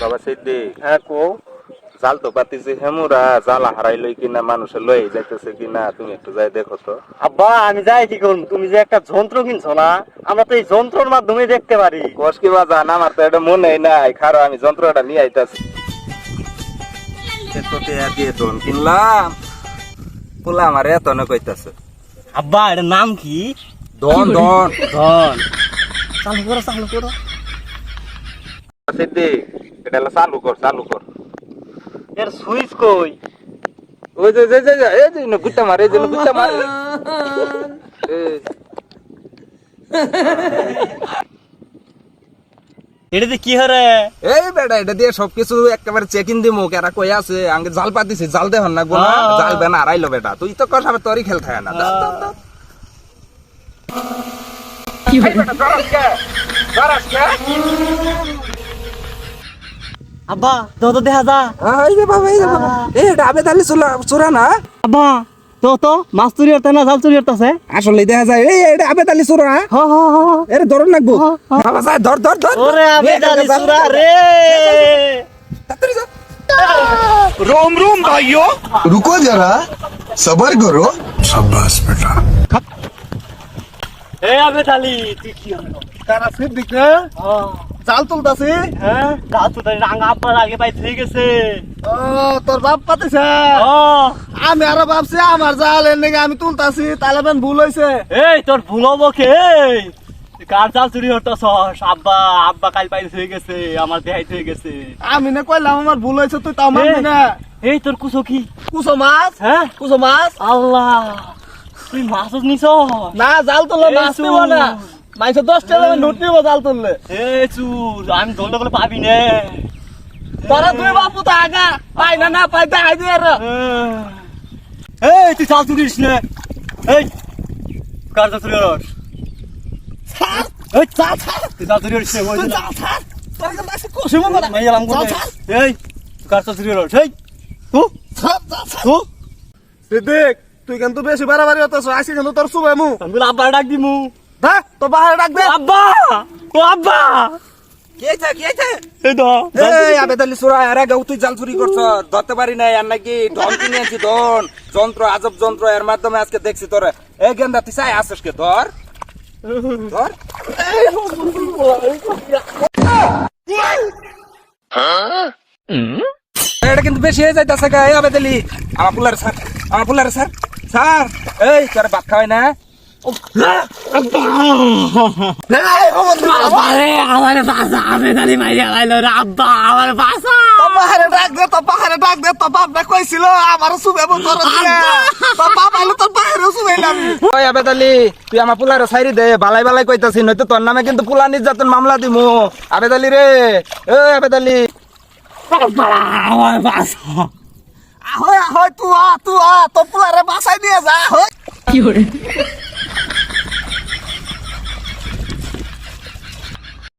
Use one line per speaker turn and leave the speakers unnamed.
বাবা সিদ্দিক
হ্যাঁ কো?
জাল তো পাতিছে হেমুরা জাল হারাই লই কিনা মানুষে লই যাইতেছে কিনা তুমি একটু যাই দেখো তো।
আব্বা আমি যাই কি করুন তুমি যে একটা যন্ত্র কিনছো না আমরা তো এই যন্ত্রের মাধ্যমে দেখতে পারি।
কষ কি বাজান আমার তো এটা মনে নাই। খারো আমি যন্ত্রটা নিয়ে আইতাছি। এত টেয়া দিয়ে দন কিনলাম। পোলা আমার এত না কইতাছে।
আব্বা এটার নাম কি?
দন দন।
ধন চালু করো চালু করো।
সিদ্দিক এটা হলো চালু কর চালু কর।
এর সুইচ কই?
ওই যে যে যে যে, এই যে না গুত্তা মারে যে
এটাতে কি হরে?
এই বেটা এটা দিয়ে সবকিছু একেবারে চেক ইন দিমু কেরা কই আছে আঙ্গে জাল পাতিছে জাল দেহন না গোনা। জাল বেনা আড়াইলো বেটা। তুই তো কথা তোরই খেল থাকে না।
আব্বা তো তো দেখা যা
আহ, এই যে বাবা এই যে বাবা এই এটা আবে তাহলে চুলা চোরা না
আব্বা তো তো মাছ চুরি হতে না জাল চুরি হতেছে
আসলে দেখা যায় এই এটা আবে তাহলে চোরা
হ হ হ
এর ধরন লাগবো বাবা যায় ধর ধর ধর
ওরে আমি
এই,
জানি
জাল,
সুরা
জাল,
রে
তাড়াতাড়ি যা।
रुको जरा सबर करो शाबाश बेटा
এ আবে তালি তুই কি হলো
কারা সিদ্দিক রে জাল তুলতাছি?
হ্যাঁ? জাল তো রাঙা আব্বার আগে পাই
ও তোর বাপ পাতিছে?
ও
আমি আরও ভাবছি আমার জাল এর নাকি আমি তুলতাছি তাহলে বেন ভুল হইছে।
এই তোর ভুল হব কে? কার জাল চুরি হতেছ আব্বা আব্বা কাল পাই হয়ে গেছে আমার দেহাই হয়ে গেছে।
আমি না কইলাম আমার ভুল হইছে তুই তাও মানবি
এই,
না।
এই তোর কুসো কি?
কুসো মাছ?
হ্যাঁ?
কুসো মাছ?
আল্লাহ। তুই মাছ নিছ?
না জাল তুললে মাছ নিব না। মাইছে দশ টাকা নোট নিব জাল তুললে।
এ চুর আমি ধরলে বলে পাবি না।
তোরা তুই বাপু তো আগা পাই না না পাই দেখাই দিয়ে
এই তুই জাল চুরিস না। এই কার জাল চুরি হস এই তুই হস না
তুই জাল ছাড়। তোর কাছে কষে মনে না
মাই গেলাম
জাল
এই কার তু। তু।
সিদ্দিক তুই কিন্তু বেশি বাড়াবাড়ি হতেছ আসি কিন্তু তোর শুভে মু।
আমি বলে আব্বার ডাক দিমু।
হ্যাঁ তোর বাহারে ডাক দে।
আব্বা ও আব্বা। এই তো
এই তুই জাল চুরি করছ ধরতে পারি নাই আর নাকি ধন কিনে আনছি ধন। যন্ত্র আজব যন্ত্র এর মাধ্যমে আজকে দেখছি তোর। এই গেন্দা তুই চাই আসিস কে? ধর। ধর। এটা কিন্তু বেশি হয়ে যাইতেছে গা এই আবে তাহলে আমার পুলার স্যার আমার পুলার স্যার স্যার এই তোর ভাত খাওয়াই না?
আরে আমার বাসা আমি দালি মাইরে লাইলো রে আব্বা আমার বাসা
তোর ডাক দে তোর বাহারে ডাক দে তোর বাপ না কইছিল আমার শুভে মু দিলে তোর বাপ আইলো তোর বাহারে শুভেলাম
ওই আবে তুই আমার পুলারে সাইরি দে বালাই বালাই কইতাছি নয়তো তোর নামে কিন্তু পুলা নির্যাতন মামলা দিমু। আবে তালি রে এ আবে
আমার বাসা
আহয় আহয় তুই আ তুই আ তোর পুলারে বাসাই নিয়ে যা আহয়।